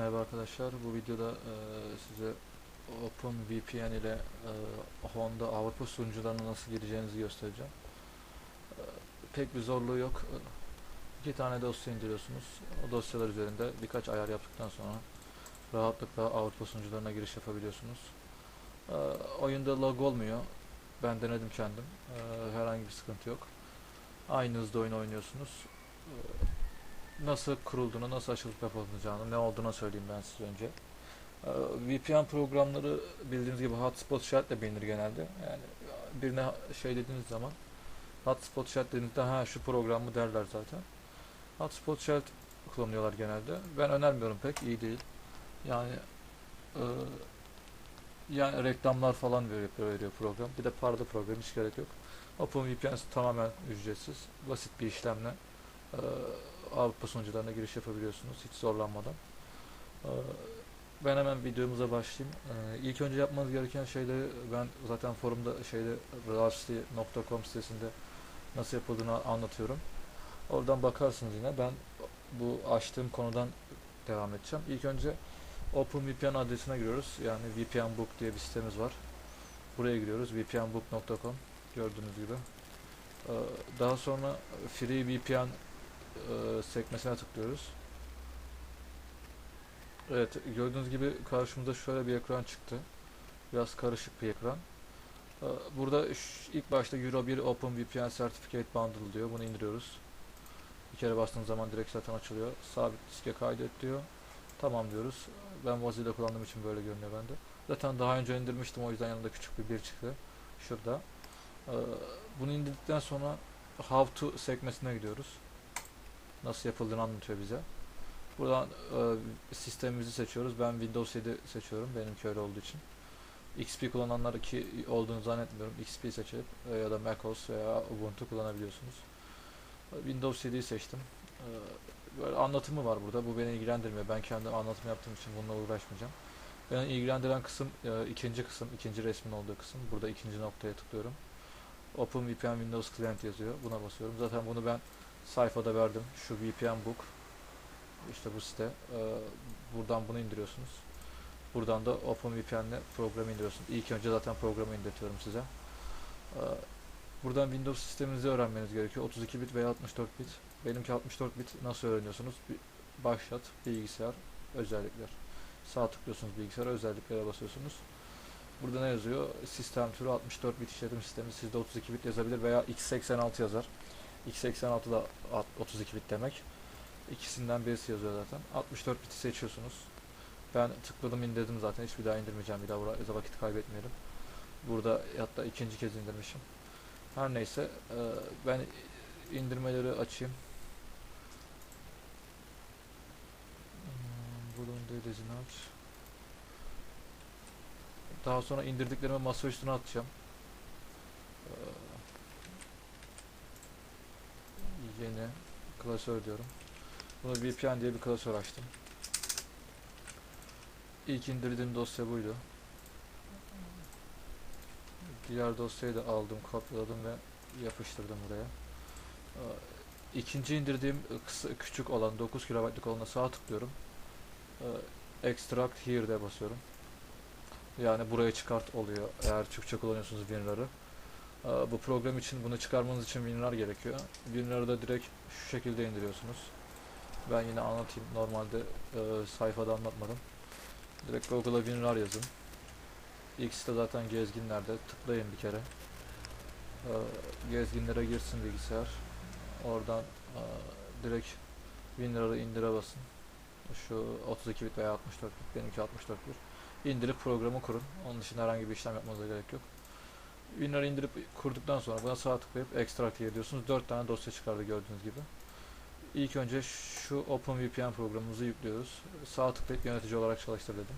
Merhaba arkadaşlar. Bu videoda e, size OpenVPN ile e, Honda Avrupa sunucularına nasıl gireceğinizi göstereceğim. E, pek bir zorluğu yok. E, iki tane dosya indiriyorsunuz. O dosyalar üzerinde birkaç ayar yaptıktan sonra rahatlıkla Avrupa sunucularına giriş yapabiliyorsunuz. E, oyunda lag olmuyor. Ben denedim kendim. E, herhangi bir sıkıntı yok. Aynı hızda oyun oynuyorsunuz. E, nasıl kurulduğunu, nasıl açılıp kapatılacağını, ne olduğunu söyleyeyim ben size önce. Ee, VPN programları bildiğiniz gibi hotspot şartla bilinir genelde. Yani birine şey dediğiniz zaman hotspot şart dediğinizde ha şu program mı derler zaten. Hotspot şart kullanıyorlar genelde. Ben önermiyorum pek, iyi değil. Yani e, yani reklamlar falan veriyor, veriyor program. Bir de paralı program hiç gerek yok. OpenVPN tamamen ücretsiz. Basit bir işlemle e, Avrupa sunucularına giriş yapabiliyorsunuz hiç zorlanmadan. Ee, Ben hemen videomuza başlayayım. Ee, İlk önce yapmanız gereken şeyleri ben zaten forumda şeyde rafsli.com sitesinde nasıl yapıldığını anlatıyorum. Oradan bakarsınız yine. Ben bu açtığım konudan devam edeceğim. İlk önce OpenVPN adresine giriyoruz. Yani VPN Book diye bir sitemiz var. Buraya giriyoruz. vpnbook.com gördüğünüz gibi. Ee, Daha sonra Free VPN e, sekmesine tıklıyoruz. Evet gördüğünüz gibi karşımıza şöyle bir ekran çıktı. Biraz karışık bir ekran. E, Burada ilk başta Euro 1 OpenVPN Certificate Bundle diyor. Bunu indiriyoruz. Bir kere bastığınız zaman direkt zaten açılıyor. Sabit diske kaydet diyor. Tamam diyoruz. Ben Mozilla kullandığım için böyle görünüyor bende. Zaten daha önce indirmiştim o yüzden yanında küçük bir bir çıktı. Şurada. E, Bunu indirdikten sonra How to sekmesine gidiyoruz nasıl yapıldığını anlatıyor bize. Buradan e, sistemimizi seçiyoruz. Ben Windows 7 seçiyorum. Benimki öyle olduğu için. XP kullananlar ki olduğunu zannetmiyorum. XP seçip e, ya da macOS veya Ubuntu kullanabiliyorsunuz. Windows 7'yi seçtim. E, böyle anlatımı var burada. Bu beni ilgilendirmiyor. Ben kendim anlatım yaptığım için bununla uğraşmayacağım. Beni ilgilendiren kısım e, ikinci kısım, ikinci resmin olduğu kısım. Burada ikinci noktaya tıklıyorum. OpenVPN Windows Client yazıyor. Buna basıyorum. Zaten bunu ben sayfada verdim. Şu VPN Book. İşte bu site. Ee, buradan bunu indiriyorsunuz. Buradan da OpenVPN'le programı indiriyorsunuz. İlk önce zaten programı indirtiyorum size. Ee, buradan Windows sisteminizi öğrenmeniz gerekiyor. 32 bit veya 64 bit. Benimki 64 bit. Nasıl öğreniyorsunuz? Başlat, bilgisayar, özellikler. Sağ tıklıyorsunuz bilgisayara, özelliklere basıyorsunuz. Burada ne yazıyor? Sistem türü 64 bit işletim sistemi. Sizde 32 bit yazabilir veya x86 yazar. X86 da alt- 32 bit demek. İkisinden birisi yazıyor zaten. 64 biti seçiyorsunuz. Ben tıkladım indirdim zaten. Hiçbir daha indirmeyeceğim. Bir daha buraya vakit kaybetmeyelim. Burada hatta ikinci kez indirmişim. Her neyse e, ben indirmeleri açayım. Buradan delezini aç. Daha sonra indirdiklerimi masa üstüne atacağım. Ee, yeni klasör diyorum. Bunu VPN diye bir klasör açtım. İlk indirdiğim dosya buydu. Diğer dosyayı da aldım, kopyaladım ve yapıştırdım buraya. Ee, İkinci indirdiğim kısa, küçük olan 9 KB'lık olana sağ tıklıyorum. Ee, Extract here'de basıyorum. Yani buraya çıkart oluyor eğer Türkçe kullanıyorsunuz WinRAR'ı. Ee, Bu program için bunu çıkarmanız için WinRAR gerekiyor. WinRAR'ı da direkt şu şekilde indiriyorsunuz. Ben yine anlatayım. Normalde e, sayfada anlatmadım. Direkt Google'a WinRAR yazın. X de zaten gezginlerde. Tıklayın bir kere. Ee, gezginlere girsin bilgisayar. Oradan e, direkt WinRAR'ı indire basın. Şu 32 bit veya 64 bit. Benimki 64 bit. İndirip programı kurun. Onun için herhangi bir işlem yapmanıza gerek yok. WinRAR'ı indirip kurduktan sonra buna sağ tıklayıp extract here diyorsunuz. 4 tane dosya çıkardı gördüğünüz gibi. İlk önce şu OpenVPN programımızı yüklüyoruz. Sağ tıklayıp yönetici olarak çalıştır dedim.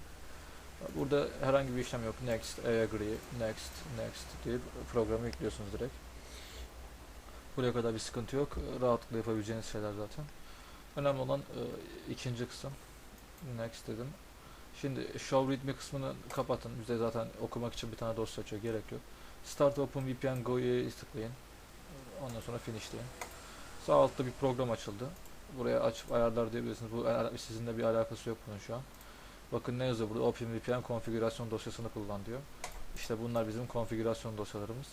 Burada herhangi bir işlem yok. Next, I agree, next, next diye programı yüklüyorsunuz direkt. Buraya kadar bir sıkıntı yok. Rahatlıkla yapabileceğiniz şeyler zaten. Önemli olan e, ikinci kısım. Next dedim. Şimdi Show README kısmını kapatın. Bize zaten okumak için bir tane dosya açıyor. Gerek yok. Start OpenVPN Go'ya tıklayın. Ondan sonra finishleyin. Sağ altta bir program açıldı. buraya açıp ayarlar diyebilirsiniz. Bu sizinle bir alakası yok bunun şu an. Bakın ne yazıyor burada? OpenVPN konfigürasyon dosyasını kullan diyor. İşte bunlar bizim konfigürasyon dosyalarımız.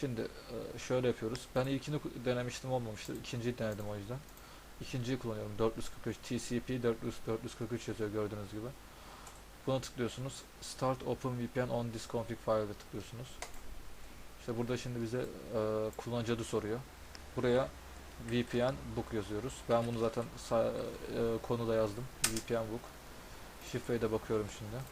Şimdi e, şöyle yapıyoruz. Ben ilkini denemiştim olmamıştı. İkinciyi denedim o yüzden. İkinciyi kullanıyorum. 443 TCP 400 443 yazıyor gördüğünüz gibi. Buna tıklıyorsunuz. Start OpenVPN on this config file'e tıklıyorsunuz. İşte burada şimdi bize e, kullanıcı adı soruyor. Buraya VPN book yazıyoruz. Ben bunu zaten e, konuda yazdım. VPN book. Şifreye de bakıyorum şimdi.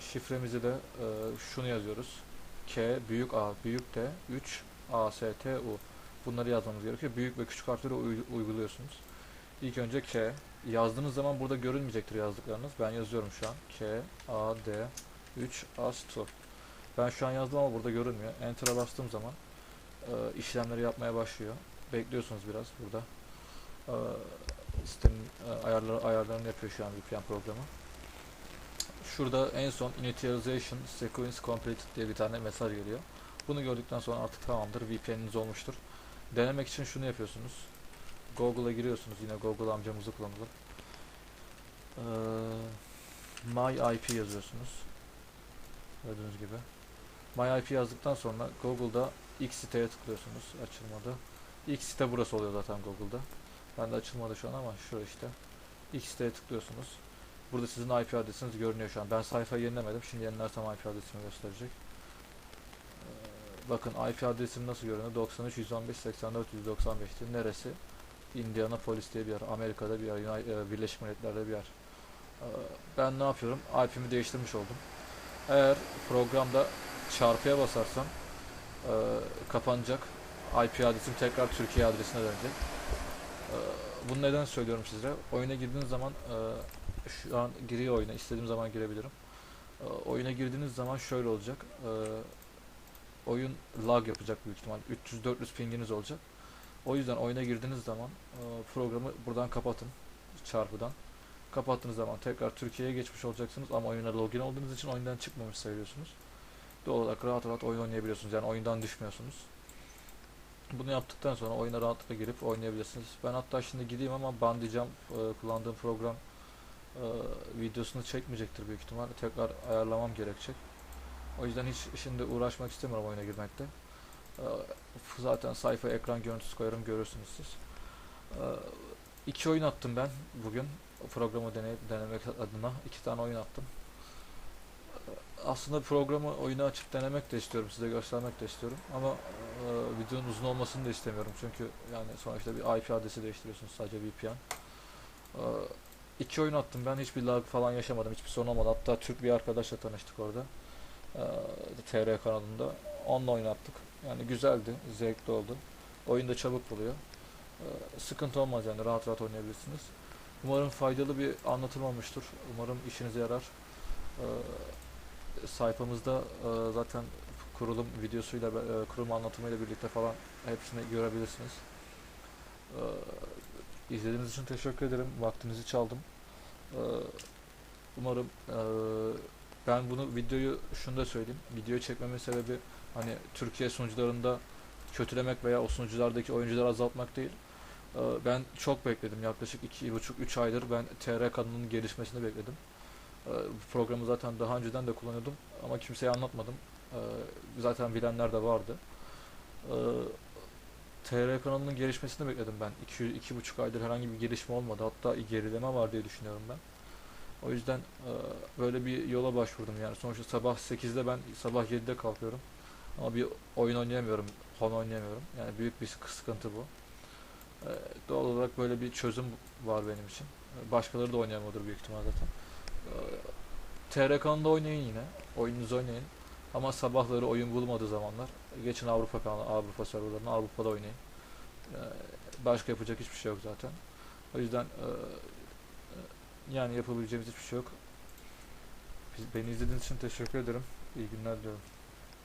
Şifremizi de e, şunu yazıyoruz. K büyük A büyük D 3 A S T U. Bunları yazmamız gerekiyor. Büyük ve küçük harfleri uy- uyguluyorsunuz. İlk önce K. Yazdığınız zaman burada görünmeyecektir yazdıklarınız. Ben yazıyorum şu an. K A D 3 as 2. Ben şu an yazdım ama burada görünmüyor. Enter'a bastığım zaman e, işlemleri yapmaya başlıyor. Bekliyorsunuz biraz burada. E, sistemin e, ayarları, ayarlarını yapıyor şu an VPN programı. Şurada en son initialization sequence completed diye bir tane mesaj geliyor. Bunu gördükten sonra artık tamamdır VPN'iniz olmuştur. Denemek için şunu yapıyorsunuz. Google'a giriyorsunuz. Yine Google amcamızı kullanalım. Ee, My IP yazıyorsunuz. Gördüğünüz gibi. My IP yazdıktan sonra Google'da X siteye tıklıyorsunuz. Açılmadı. X site burası oluyor zaten Google'da. Ben de açılmadı şu an ama şu işte. X siteye tıklıyorsunuz. Burada sizin IP adresiniz görünüyor şu an. Ben sayfayı yenilemedim. Şimdi yenilersem IP adresimi gösterecek. Ee, bakın IP adresim nasıl görünüyor? 93 115 84 195'ti. Neresi? Indianapolis diye bir yer. Amerika'da bir yer. E, Birleşik Milletler'de bir yer. Ee, ben ne yapıyorum? IP'mi değiştirmiş oldum. Eğer programda çarpıya basarsam e, kapanacak. IP adresim tekrar Türkiye adresine dönecek. E, bunu neden söylüyorum size? Oyuna girdiğiniz zaman e, şu an giriyor oyuna. istediğim zaman girebilirim. E, oyuna girdiğiniz zaman şöyle olacak. E, oyun lag yapacak büyük ihtimal. 300-400 pinginiz olacak. O yüzden oyuna girdiğiniz zaman e, programı buradan kapatın. Çarpıdan. Kapattığınız zaman tekrar Türkiye'ye geçmiş olacaksınız ama oyuna login olduğunuz için oyundan çıkmamış sayıyorsunuz. Doğal olarak rahat rahat oyun oynayabiliyorsunuz. Yani oyundan düşmüyorsunuz. Bunu yaptıktan sonra oyuna rahatlıkla girip oynayabilirsiniz. Ben hatta şimdi gideyim ama bandicam e, kullandığım program e, videosunu çekmeyecektir büyük ihtimal. Tekrar ayarlamam gerekecek. O yüzden hiç şimdi uğraşmak istemiyorum oyuna girmekte. E, zaten sayfa ekran görüntüsü koyarım görürsünüz siz. E, iki oyun attım ben bugün. Programı deneyip denemek adına iki tane oyun attım. Aslında programı oyunu açıp denemek de istiyorum, size göstermek de istiyorum. Ama e, videonun uzun olmasını da istemiyorum çünkü yani sonuçta bir IP adresi değiştiriyorsunuz sadece VPN. E, iki oyun attım ben hiçbir lag falan yaşamadım, hiçbir sorun olmadı. Hatta Türk bir arkadaşla tanıştık orada. E, TR kanalında. Onunla oynattık. Yani güzeldi, zevkli oldu. Oyun da çabuk buluyor. E, sıkıntı olmaz yani rahat rahat oynayabilirsiniz. Umarım faydalı bir anlatım. Umarım işinize yarar. E, sayfamızda e, zaten kurulum videosuyla, e, kurulum anlatımıyla birlikte falan hepsini görebilirsiniz. E, izlediğiniz için teşekkür ederim. Vaktinizi çaldım. E, umarım e, ben bunu videoyu şunu da söyleyeyim. Videoyu çekmemin sebebi hani Türkiye sunucularında kötülemek veya o sunuculardaki oyuncuları azaltmak değil. Ben çok bekledim. Yaklaşık 2,5-3 aydır ben TR kanalının gelişmesini bekledim. E, bu programı zaten daha önceden de kullanıyordum ama kimseye anlatmadım. Ee, zaten bilenler de vardı. Ee, TR kanalının gelişmesini bekledim ben. 2 iki, buçuk aydır herhangi bir gelişme olmadı. Hatta gerileme var diye düşünüyorum ben. O yüzden e, böyle bir yola başvurdum yani. Sonuçta sabah 8'de ben sabah 7'de kalkıyorum. Ama bir oyun oynayamıyorum. Home oynayamıyorum. Yani büyük bir sıkı- sıkıntı bu. Ee, doğal olarak böyle bir çözüm var benim için. Ee, Başkaları da oynayamıyordur büyük ihtimal zaten. TR kanalında oynayın yine. Oyununuzu oynayın. Ama sabahları oyun bulmadığı zamanlar geçin Avrupa kanalı, Avrupa serverlarına Avrupa'da oynayın. Ee, başka yapacak hiçbir şey yok zaten. O yüzden e, e, yani yapabileceğimiz hiçbir şey yok. Beni izlediğiniz için teşekkür ederim. İyi günler diliyorum.